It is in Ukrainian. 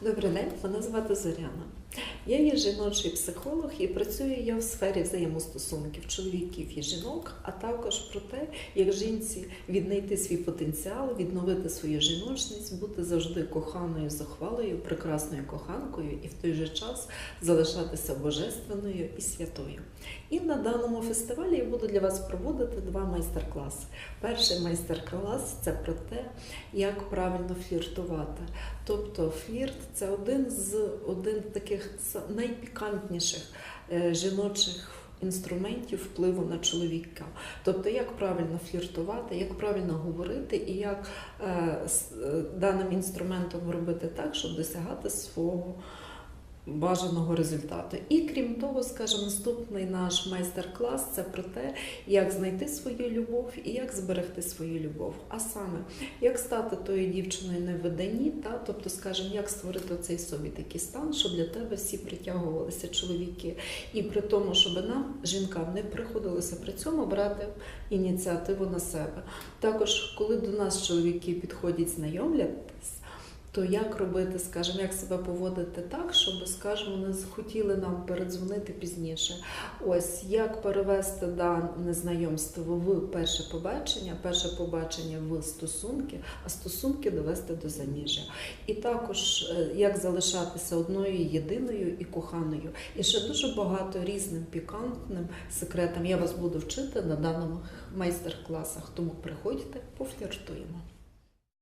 Добрий день, мене звати Зоряна. Я є жіночий психолог і працюю я в сфері взаємостосунків чоловіків і жінок, а також про те, як жінці віднайти свій потенціал, відновити свою жіночність, бути завжди коханою, захвалою, прекрасною коханкою і в той же час залишатися божественною і святою. І на даному фестивалі я буду для вас проводити два майстер-класи. Перший майстер-клас це про те, як правильно фліртувати. Тобто флірт це один з один таких найпікантніших е, жіночих інструментів впливу на чоловіка. Тобто, як правильно фліртувати, як правильно говорити і як е, е, даним інструментом робити так, щоб досягати свого бажаного результату. І крім того, скажімо, наступний наш майстер-клас це про те, як знайти свою любов і як зберегти свою любов. А саме, як стати тою дівчиною не в виданні, та тобто, скажімо, як створити цей собі такий стан, щоб для тебе всі притягувалися чоловіки, і при тому, щоб нам, жінкам, не приходилося при цьому брати ініціативу на себе. Також, коли до нас чоловіки підходять знайомлятись. То як робити, скажімо, як себе поводити так, щоб, скажімо, не захотіли нам передзвонити пізніше? Ось як перевести дане знайомство в перше побачення, перше побачення в стосунки, а стосунки довести до заміжжя. І також е, як залишатися одною єдиною і коханою. І ще дуже багато різним пікантним секретам я вас буду вчити на даному майстер-класах. Тому приходьте, пофліртуємо.